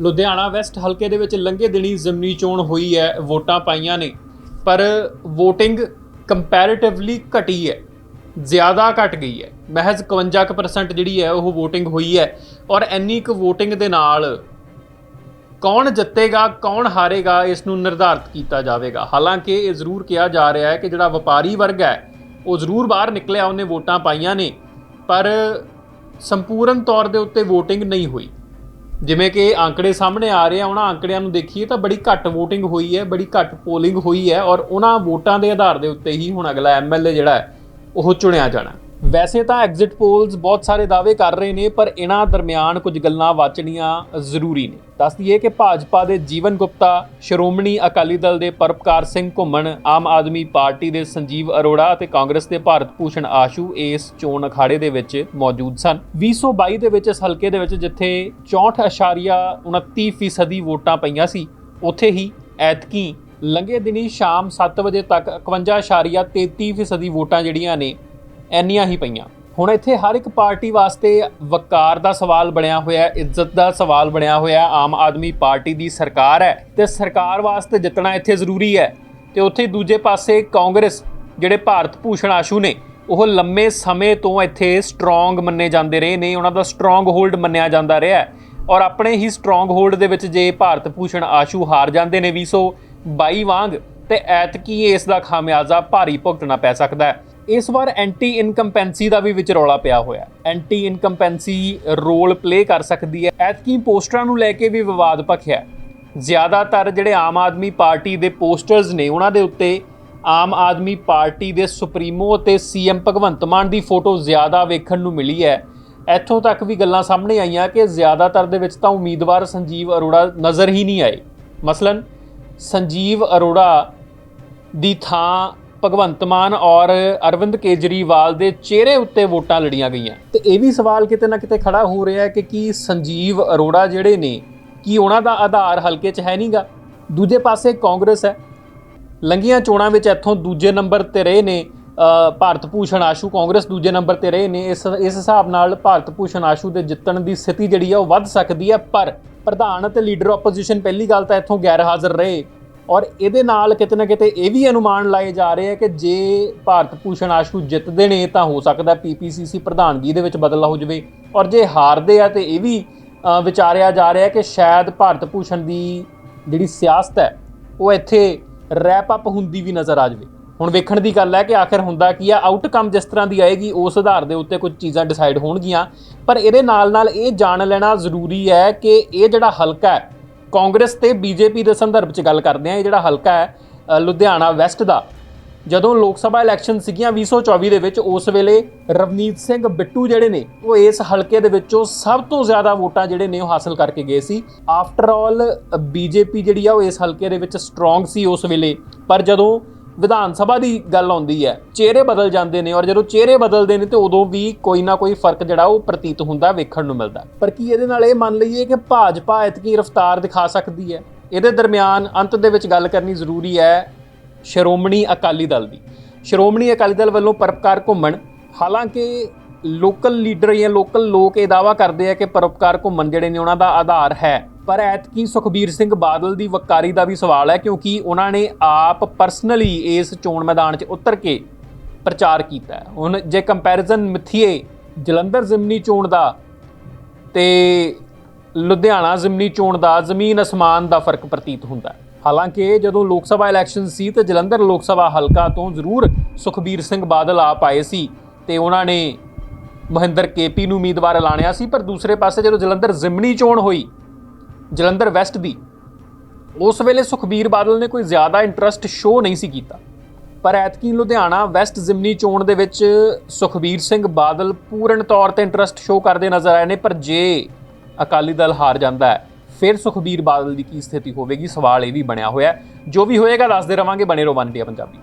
Ludhiana West ਹਲਕੇ ਦੇ ਵਿੱਚ ਲੰਘੇ ਦਿਨੀ ਜ਼ਮਨੀ ਚੋਣ ਹੋਈ ਹੈ, ਵੋਟਾਂ ਪਾਈਆਂ ਨੇ, ਪਰ VOTING ਕੰਪੈਰੀਟਿਵਲੀ ਘਟੀ ਹੈ, ਜ਼ਿਆਦਾ ਘਟ ਗਈ ਹੈ। ਮਹਿਜ਼ 51% ਜਿਹੜੀ ਹੈ, ਉਹ VOTING ਹੋਈ ਹੈ ਔਰ ਇੰਨੀ ਕੁ VOTING ਦੇ ਨਾਲ ਕੌਣ ਜਿੱਤੇਗਾ, ਕੌਣ ਹਾਰੇਗਾ, ਇਸ ਨੂੰ ਨਿਰਧਾਰਤ ਕੀਤਾ ਜਾਵੇਗਾ। ਹਾਲਾਂਕਿ ਇਹ ਜ਼ਰੂਰ ਕਿਹਾ ਜਾ ਰਿਹਾ ਹੈ ਕਿ ਜਿਹੜਾ ਵਪਾਰੀ ਵਰਗ ਹੈ, ਉਹ ਜ਼ਰੂਰ ਬਾਹਰ ਨਿਕਲਿਆ, ਉਹਨੇ ਵੋਟਾਂ ਪਾਈਆਂ ਨੇ, ਪਰ ਸੰਪੂਰਨ ਤੌਰ ਦੇ ਉੱਤੇ VOTING ਨਹੀਂ ਹੋਈ। ਜਿਵੇਂ ਕਿ ਅੰਕੜੇ ਸਾਹਮਣੇ ਆ ਰਹੇ ਆ, ਉਹਨਾਂ ਅੰਕੜਿਆਂ ਨੂੰ ਦੇਖੀਏ ਤਾਂ ਬੜੀ ਘੱਟ VOTING ਹੋਈ ਹੈ, ਬੜੀ ਘੱਟ ਪੋਲਿੰਗ ਹੋਈ ਹੈ ਔਰ ਉਹਨਾਂ ਵੋਟਾਂ ਦੇ ਆਧਾਰ ਦੇ ਉੱਤੇ ਹੀ ਹੁਣ ਅਗਲਾ ਐਮਐਲਏ ਜਿਹੜਾ ਹੈ, ਉਹ ਚੁਣਿਆ ਜਾਣਾ। ਵੈਸੇ ਤਾਂ ਐਗਜ਼ਿਟ ਪੋਲਸ ਬਹੁਤ ਸਾਰੇ ਦਾਅਵੇ ਕਰ ਰਹੇ ਨੇ, ਪਰ ਇਹਨਾਂ ਦਰਮਿਆਨ ਕੁਝ ਗੱਲਾਂ ਵਾਚਣੀਆਂ ਜ਼ਰੂਰੀ ਨੇ। ਦੱਸ ਦਈਏ ਕਿ ਭਾਜਪਾ ਦੇ ਜੀਵਨ ਗੁਪਤਾ, ਸ਼੍ਰੋਮਣੀ ਅਕਾਲੀ ਦਲ ਦੇ ਪਰਪਕਾਰ ਸਿੰਘ ਘੁੰਮਣ, ਆਮ ਆਦਮੀ ਪਾਰਟੀ ਦੇ ਸੰਜੀਵ ਅਰੋੜਾ ਅਤੇ ਕਾਂਗਰਸ ਦੇ ਭਾਰਤ ਭੂਸ਼ਣ ਆਸ਼ੂ ਇਸ ਚੋਣ ਅਖਾੜੇ ਦੇ ਵਿੱਚ ਮੌਜੂਦ ਸਨ। 2022 ਦੇ ਵਿੱਚ ਇਸ ਹਲਕੇ ਦੇ ਵਿੱਚ ਜਿੱਥੇ 64.29 ਫੀਸਦੀ ਵੋਟਾਂ ਪਈਆਂ ਸੀ, ਉੱਥੇ ਹੀ ਐਤਕੀ ਲੰਘੇ ਦਿਨੀ ਸ਼ਾਮ 7 ਵਜੇ ਤੱਕ 51.33 ਫੀਸਦੀ ਵੋਟਾਂ ਜਿਹੜੀਆਂ ਨੇ ਇੰਨੀਆਂ ਹੀ ਪਈਆਂ। ਹੁਣ ਇੱਥੇ ਹਰ ਇੱਕ ਪਾਰਟੀ ਵਾਸਤੇ ਵਕਾਰ ਦਾ ਸਵਾਲ ਬਣਿਆ ਹੋਇਆ ਹੈ, ਇੱਜ਼ਤ ਦਾ ਸਵਾਲ ਬਣਿਆ ਹੋਇਆ ਆਮ ਆਦਮੀ ਪਾਰਟੀ ਦੀ ਸਰਕਾਰ ਹੈ ਤੇ ਸਰਕਾਰ ਵਾਸਤੇ ਜਿੱਤਣਾ ਇੱਥੇ ਜ਼ਰੂਰੀ ਹੈ ਤੇ ਉੱਥੇ ਦੂਜੇ ਪਾਸੇ ਕਾਂਗਰਸ, ਜਿਹੜੇ ਭਾਰਤ ਭੂਸ਼ਣ ਆਸ਼ੂ ਨੇ, ਉਹ ਲੰਮੇ ਸਮੇਂ ਤੋਂ ਇੱਥੇ ਸਟਰੋਂਗ ਮੰਨੇ ਜਾਂਦੇ ਰਹੇ ਨੇ, ਉਹਨਾਂ ਦਾ ਸਟਰੋਂਗ ਹੋਲਡ ਮੰਨਿਆ ਜਾਂਦਾ ਰਿਹਾ ਔਰ ਆਪਣੇ ਹੀ ਸਟਰੋਂਗ ਹੋਲਡ ਦੇ ਵਿੱਚ ਜੇ ਭਾਰਤ ਭੂਸ਼ਣ ਆਸ਼ੂ ਹਾਰ ਜਾਂਦੇ ਨੇ 222 ਵਾਂਗ, ਤੇ ਐਤਕੀ ਇਸ ਦਾ ਖਾਮਿਆਜ਼ਾ ਭਾਰੀ ਭੁਗਤਣਾ ਪੈ ਸਕਦਾ ਹੈ। ਇਸ ਵਾਰ ਐਂਟੀ ਇਨਕੰਪੈਂਸੀ ਦਾ ਵੀ ਵਿੱਚ ਰੌਲਾ ਪਿਆ ਹੋਇਆ ਐਂਟੀ ਇਨਕੰਪੈਂਸੀ ਰੋਲ ਪਲੇ ਕਰ ਸਕਦੀ ਹੈ। ਐਤਕੀ ਪੋਸਟਰਾਂ ਨੂੰ ਲੈ ਕੇ ਵੀ ਵਿਵਾਦ ਭਖਿਆ ਜ਼ਿਆਦਾਤਰ ਜਿਹੜੇ ਆਮ ਆਦਮੀ ਪਾਰਟੀ ਦੇ ਪੋਸਟਰਸ ਨੇ, ਉਹਨਾਂ ਦੇ ਉੱਤੇ ਆਮ ਆਦਮੀ ਪਾਰਟੀ ਦੇ ਸੁਪਰੀਮੋ ਅਤੇ ਸੀਐਮ ਭਗਵੰਤ ਮਾਨ ਦੀ ਫੋਟੋ ਜ਼ਿਆਦਾ ਵੇਖਣ ਨੂੰ ਮਿਲੀ ਹੈ। ਇੱਥੋਂ ਤੱਕ ਵੀ ਗੱਲਾਂ ਸਾਹਮਣੇ ਆਈਆਂ ਕਿ ਜ਼ਿਆਦਾਤਰ ਦੇ ਵਿੱਚ ਤਾਂ ਉਮੀਦਵਾਰ ਸੰਜੀਵ ਅਰੋੜਾ ਨਜ਼ਰ ਹੀ ਨਹੀਂ ਆਏ। ਮਸਲਨ, ਸੰਜੀਵ ਅਰੋੜਾ ਦੀ ਥਾਂ ਭਗਵੰਤ ਮਾਨ ਔਰ ਅਰਵਿੰਦ ਕੇਜਰੀਵਾਲ ਦੇ ਚਿਹਰੇ ਉੱਤੇ ਵੋਟਾਂ ਲੜੀਆਂ ਗਈਆਂ। ਤੇ ਇਹ ਵੀ ਸਵਾਲ ਕਿਤੇ ਨਾ ਕਿਤੇ ਖੜਾ ਹੋ ਰਿਹਾ ਹੈ ਕਿ ਕੀ ਸੰਜੀਵ ਅਰੋੜਾ ਜਿਹੜੇ ਨੇ, ਕੀ ਉਹਨਾਂ ਦਾ ਆਧਾਰ ਹਲਕੇ 'ਚ ਹੈ ਨਹੀਂਗਾ? ਦੂਜੇ ਪਾਸੇ ਕਾਂਗਰਸ ਹੈ। ਲੰਗੀਆਂ ਚੋਣਾਂ ਵਿੱਚ ਇੱਥੋਂ ਦੂਜੇ ਨੰਬਰ ਤੇ ਰਹੇ ਨੇ ਭਾਰਤ ਭੂਸ਼ਣ ਆਸ਼ੂ। ਕਾਂਗਰਸ ਦੂਜੇ ਨੰਬਰ ਤੇ ਰਹੇ ਨੇ, ਇਸ ਇਸ ਹਿਸਾਬ ਨਾਲ ਭਾਰਤ ਭੂਸ਼ਣ ਆਸ਼ੂ ਦੇ ਜਿੱਤਣ ਦੀ ਸਥਿਤੀ ਜਿਹੜੀ ਆ ਉਹ ਵੱਧ ਸਕਦੀ ਹੈ। ਪਰ ਪ੍ਰਧਾਨ ਅਤੇ ਲੀਡਰ ਆਪੋਜੀਸ਼ਨ ਪਹਿਲੀ ਗੱਲ ਤਾਂ ਇੱਥੋਂ ਗੈਰ ਹਾਜ਼ਰ ਰਹੇ। ਔਰ ਇਹਦੇ ਨਾਲ ਕਿਤੇ ਨਾ ਕਿਤੇ ਇਹ ਵੀ ਅਨੁਮਾਨ ਲਾਏ ਜਾ ਰਹੇ ਆ ਕਿ ਜੇ ਭਾਰਤ ਭੂਸ਼ਣ ਆਸ਼ੂ ਜਿੱਤਦੇ ਨੇ ਤਾਂ ਹੋ ਸਕਦਾ ਪੀਪੀਸੀਸੀ ਪ੍ਰਧਾਨਗੀ ਦੇ ਵਿੱਚ ਬਦਲਾ ਹੋ ਜਾਵੇ। ਔਰ ਜੇ ਹਾਰਦੇ ਆ ਤੇ ਇਹ ਵੀ ਵਿਚਾਰਿਆ ਜਾ ਰਿਹਾ ਕਿ ਸ਼ਾਇਦ ਭਾਰਤ ਭੂਸ਼ਣ ਦੀ ਜਿਹੜੀ ਸਿਆਸਤ ਹੈ, ਉਹ ਇੱਥੇ ਰੈਪ ਅਪ ਹੁੰਦੀ ਵੀ ਨਜ਼ਰ ਆ ਜਾਵੇ। ਹੁਣ ਵੇਖਣ ਦੀ ਗੱਲ ਹੈ ਕਿ ਆਖਿਰ ਹੁੰਦਾ ਕੀ ਆ ਆਊਟਕਮ ਜਿਸ ਤਰ੍ਹਾਂ ਦੀ ਆਏਗੀ, ਉਸ ਆਧਾਰ ਦੇ ਉੱਤੇ ਕੁਝ ਚੀਜ਼ਾਂ ਡਿਸਾਈਡ ਹੋਣਗੀਆਂ। ਪਰ ਇਹਦੇ ਨਾਲ ਨਾਲ ਇਹ ਜਾਣ ਲੈਣਾ ਜ਼ਰੂਰੀ ਹੈ ਕਿ ਇਹ ਜਿਹੜਾ ਹਲਕਾ ਹੈ ਕਾਂਗਰਸ ਤੇ ਬੀਜੇਪੀ ਦੇ ਸੰਦਰਭ 'ਚ ਗੱਲ ਕਰਦੇ ਆ ਇਹ ਜਿਹੜਾ ਹਲਕਾ ਹੈ ਲੁਧਿਆਣਾ ਵੈਸਟ ਦਾ। ਜਦੋਂ ਲੋਕ ਸਭਾ ਇਲੈਕਸ਼ਨ ਸੀਗੀਆਂ 2024 ਦੇ ਵਿੱਚ, ਉਸ ਵੇਲੇ ਰਵਨੀਤ ਸਿੰਘ ਬਿੱਟੂ ਜਿਹੜੇ ਨੇ, ਉਹ ਇਸ ਹਲਕੇ ਦੇ ਵਿੱਚੋਂ ਸਭ ਤੋਂ ਜ਼ਿਆਦਾ ਵੋਟਾਂ ਜਿਹੜੇ ਨੇ ਉਹ ਹਾਸਲ ਕਰਕੇ ਗਏ ਸੀ। ਆਫਟਰ ਆਲ ਬੀਜੇਪੀ ਜਿਹੜੀ ਆ, ਉਹ ਇਸ ਹਲਕੇ ਦੇ ਵਿੱਚ ਸਟਰੋਂਗ ਸੀ ਉਸ ਵੇਲੇ। ਪਰ ਜਦੋਂ ਵਿਧਾਨ ਸਭਾ ਦੀ ਗੱਲ ਆਉਂਦੀ ਹੈ, ਚਿਹਰੇ ਬਦਲ ਜਾਂਦੇ ਨੇ ਔਰ ਜਦੋਂ ਚਿਹਰੇ ਬਦਲਦੇ ਨੇ ਤੇ ਉਦੋਂ ਵੀ ਕੋਈ ਨਾ ਕੋਈ ਫ਼ਰਕ ਜਿਹੜਾ ਉਹ ਪ੍ਰਤੀਤ ਹੁੰਦਾ, ਵੇਖਣ ਨੂੰ ਮਿਲਦਾ। ਪਰ ਕੀ ਇਹਦੇ ਨਾਲ ਇਹ ਮੰਨ ਲਈਏ ਕਿ ਭਾਜਪਾ ਇਤਕੀ ਰਫ਼ਤਾਰ ਦਿਖਾ ਸਕਦੀ ਹੈ? ਇਹਦੇ ਦਰਮਿਆਨ ਅੰਤ ਦੇ ਵਿੱਚ ਗੱਲ ਕਰਨੀ ਜ਼ਰੂਰੀ ਹੈ ਸ਼੍ਰੋਮਣੀ ਅਕਾਲੀ ਦਲ ਦੀ। ਸ਼੍ਰੋਮਣੀ ਅਕਾਲੀ ਦਲ ਵੱਲੋਂ ਪਰਪਕਾਰ ਘੁੰਮਣ, ਹਾਲਾਂਕਿ ਲੋਕਲ ਲੀਡਰ ਜਾਂ ਲੋਕਲ ਲੋਕ ਇਹ ਦਾਵਾ ਕਰਦੇ ਆ ਕਿ ਪਰਪਕਾਰ ਘੁੰਮਣ ਜਿਹੜੇ ਨੇ ਉਹਨਾਂ ਦਾ ਆਧਾਰ ਹੈ। ਪਰ ਐਤਕੀ ਸੁਖਬੀਰ ਸਿੰਘ ਬਾਦਲ ਦੀ ਵਕਾਰੀ ਦਾ ਵੀ ਸਵਾਲ ਹੈ, ਕਿਉਂਕਿ ਉਹਨਾਂ ਨੇ ਆਪ ਪਰਸਨਲੀ ਇਸ ਚੋਣ ਮੈਦਾਨ 'ਚ ਉਤਰ ਕੇ ਪ੍ਰਚਾਰ ਕੀਤਾ ਹੁਣ ਜੇ ਕੰਪੈਰੀਜ਼ਨ ਮਿੱਥੀਏ, ਜਲੰਧਰ ਜ਼ਿਮਨੀ ਚੋਣ ਦਾ ਤੇ ਲੁਧਿਆਣਾ ਜ਼ਿਮਨੀ ਚੋਣ ਦਾ, ਜ਼ਮੀਨ ਅਸਮਾਨ ਦਾ ਫ਼ਰਕ ਪ੍ਰਤੀਤ ਹੁੰਦਾ ਹਾਲਾਂਕਿ ਜਦੋਂ ਲੋਕ ਸਭਾ ਇਲੈਕਸ਼ਨ ਸੀ ਤੇ ਜਲੰਧਰ ਲੋਕ ਸਭਾ ਹਲਕਾ ਤੋਂ ਜ਼ਰੂਰ ਸੁਖਬੀਰ ਸਿੰਘ ਬਾਦਲ ਆਪ ਆਏ ਸੀ ਤੇ ਉਹਨਾਂ ਨੇ ਮਹਿੰਦਰ ਕੇਪੀ ਨੂੰ ਉਮੀਦਵਾਰ ਐਲਾਨਿਆ ਸੀ, ਪਰ ਦੂਸਰੇ ਪਾਸੇ ਜਦੋਂ ਜਲੰਧਰ ਜ਼ਿਮਨੀ ਚੋਣ ਹੋਈ ਜਲੰਧਰ ਵੈਸਟ ਦੀ ਉਸ ਵੇਲੇ ਸੁਖਬੀਰ ਬਾਦਲ ਨੇ ਕੋਈ ਜ਼ਿਆਦਾ ਇੰਟਰਸਟ ਸ਼ੋ ਨਹੀਂ ਸੀ ਕੀਤਾ। ਪਰ ਐਤਕੀ ਲੁਧਿਆਣਾ ਵੈਸਟ ਜ਼ਿਮਨੀ ਚੋਣ ਦੇ ਵਿੱਚ ਸੁਖਬੀਰ ਸਿੰਘ ਬਾਦਲ ਪੂਰਨ ਤੌਰ ਤੇ ਇੰਟਰਸਟ ਸ਼ੋ ਕਰਦੇ ਨਜ਼ਰ ਆਏ ਨੇ, ਪਰ ਜੇ ਅਕਾਲੀ ਦਲ ਹਾਰ ਜਾਂਦਾ ਹੈ, ਫਿਰ ਸੁਖਬੀਰ ਬਾਦਲ ਦੀ ਕੀ ਸਥਿਤੀ ਹੋਵੇਗੀ? ਸਵਾਲ ਇਹ ਵੀ ਬਣਿਆ ਹੋਇਆ ਜੋ ਵੀ ਹੋਏਗਾ, ਦੱਸਦੇ ਰਵਾਂਗੇ। ਬਣੇ ਰਹੋ ਵਨ ਇੰਡੀਆ ਪੰਜਾਬੀ।